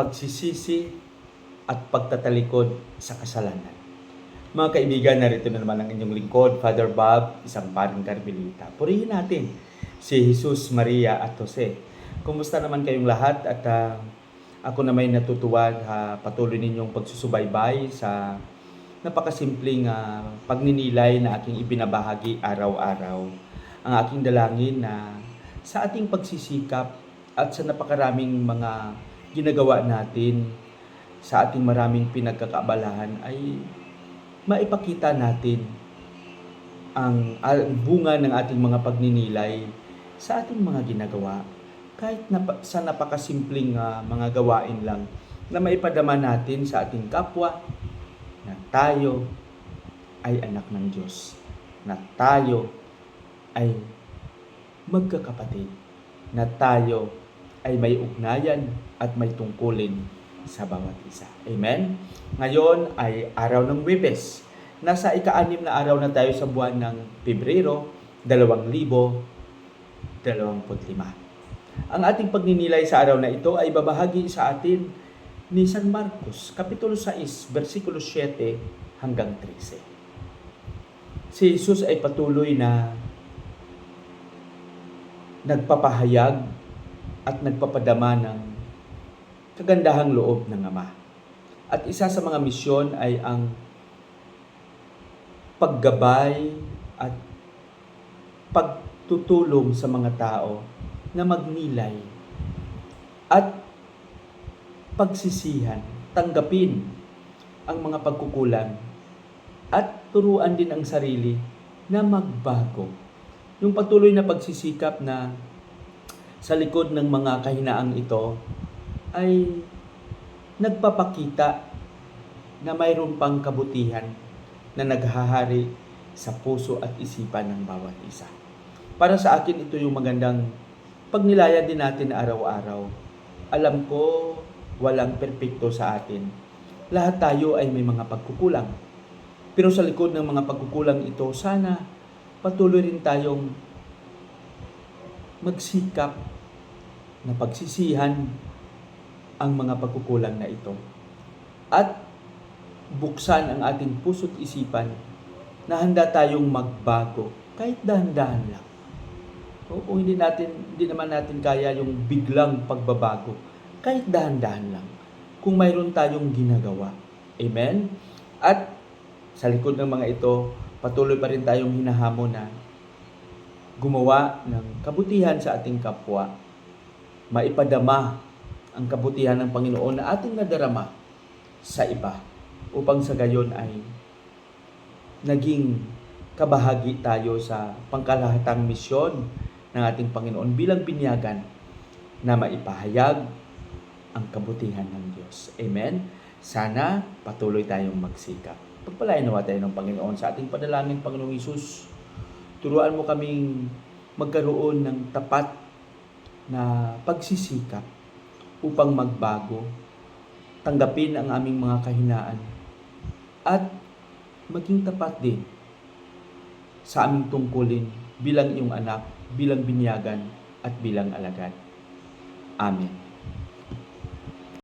pagsisisi at pagtatalikod sa kasalanan. Mga kaibigan, narito na naman ang inyong lingkod, Father Bob, isang paring Carmelita. Purihin natin si Jesus, Maria at Jose. Kumusta naman kayong lahat at ah, ako na may natutuwa ha, patuloy ninyong pagsusubaybay sa napakasimpleng ah, pagninilay na aking ibinabahagi araw-araw. Ang aking dalangin na sa ating pagsisikap at sa napakaraming mga ginagawa natin sa ating maraming pinagkakaabalahan ay maipakita natin ang, bunga ng ating mga pagninilay sa ating mga ginagawa. Kahit napa, sa napakasimpleng ah, mga gawain lang na maipadama natin sa ating kapwa na tayo ay anak ng Diyos na tayo ay magkakapatid na tayo ay may ugnayan at may tungkulin sa bawat isa. Amen? Ngayon ay araw ng Webes. Nasa ika-anim na araw na tayo sa buwan ng Pebrero, 2025. Ang ating pagninilay sa araw na ito ay babahagi sa atin ni San Marcos, Kapitulo 6, versikulo 7 hanggang 13. Si Jesus ay patuloy na nagpapahayag at nagpapadama ng kagandahang loob ng Ama. At isa sa mga misyon ay ang paggabay at pagtutulong sa mga tao na magnilay at pagsisihan, tanggapin ang mga pagkukulang at turuan din ang sarili na magbago. Yung patuloy na pagsisikap na sa likod ng mga kahinaang ito ay nagpapakita na mayroon pang kabutihan na naghahari sa puso at isipan ng bawat isa. Para sa akin, ito yung magandang pagnilayan din natin araw-araw. Alam ko, walang perpekto sa atin. Lahat tayo ay may mga pagkukulang. Pero sa likod ng mga pagkukulang ito, sana patuloy rin tayong magsikap na pagsisihan ang mga pagkukulang na ito. At buksan ang ating puso't isipan na handa tayong magbago kahit dahan-dahan lang. O, hindi natin hindi naman natin kaya yung biglang pagbabago kahit dahan-dahan lang kung mayroon tayong ginagawa. Amen? At sa likod ng mga ito, patuloy pa rin tayong hinahamon na gumawa ng kabutihan sa ating kapwa, maipadama ang kabutihan ng Panginoon na ating nadarama sa iba upang sa gayon ay naging kabahagi tayo sa pangkalahatang misyon ng ating Panginoon bilang binyagan na maipahayag ang kabutihan ng Diyos. Amen? Sana patuloy tayong magsikap. Pagpalain nawa tayo ng Panginoon sa ating panalangin, Panginoong Isus. Turuan mo kaming magkaroon ng tapat na pagsisikap upang magbago, tanggapin ang aming mga kahinaan, at maging tapat din sa aming tungkulin bilang iyong anak, bilang binyagan, at bilang alagad. Amen.